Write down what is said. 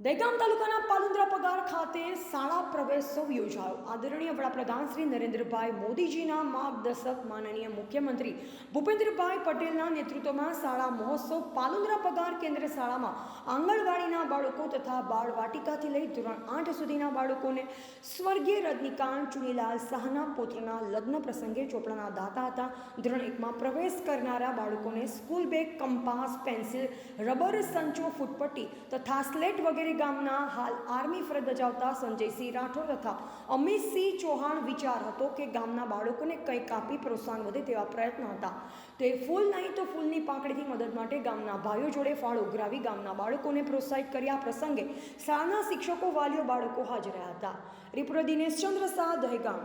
દહેગામ તાલુકાના પાલુંદ્રા પગાર ખાતે શાળા પ્રવેશોત્સવ યોજાયો. આદરણીય વડાપ્રધાન શ્રી નરેન્દ્રભાઈ મોદીજીના માર્ગદર્શક માનનીય મુખ્યમંત્રી ભૂપેન્દ્રભાઈ પટેલના નેતૃત્વમાં શાળા મહોત્સવ પાલુંદ્રા પગાર કેન્દ્ર શાળામાં આંગણવાડીના બાળકો તથા બાળવાટિકાથી લઈ ધોરણ આઠ સુધીના બાળકોને સ્વર્ગીય રજનીકાંત ચુનીલાલ શાહના પુત્રના લગ્ન પ્રસંગે ચોપડાના દાતા હતા. ધોરણ એકમાં પ્રવેશ કરનારા બાળકોને school bag, compass, pencil, rubber, સંચો, ફૂટપટ્ટી તથા સ્લેટ વગેરે ગામના હાલ આર્મી ફરજ બજાવતા સંજયસિંહ રાઠોડ તથા અમિતસિંહ ચૌહાણ વિચાર હતો કે ગામના બાળકોને કંઈક આપી પ્રોત્સાહન વધે તેવા પ્રયત્ન હતા. તે ફૂલ નહીં તો ફૂલની પાંખડીથી મદદ માટે ગામના ભાઈઓ જોડે ફાળો ઉઘરાવી ગામના બાળકોને પ્રોત્સાહિત કર્યા. પ્રસંગે શાળાના શિક્ષકો વાલીઓ બાળકો હાજર રહ્યા હતા. રિપોર્ટર દિનેશ ચંદ્ર શાહ, દહેગામ.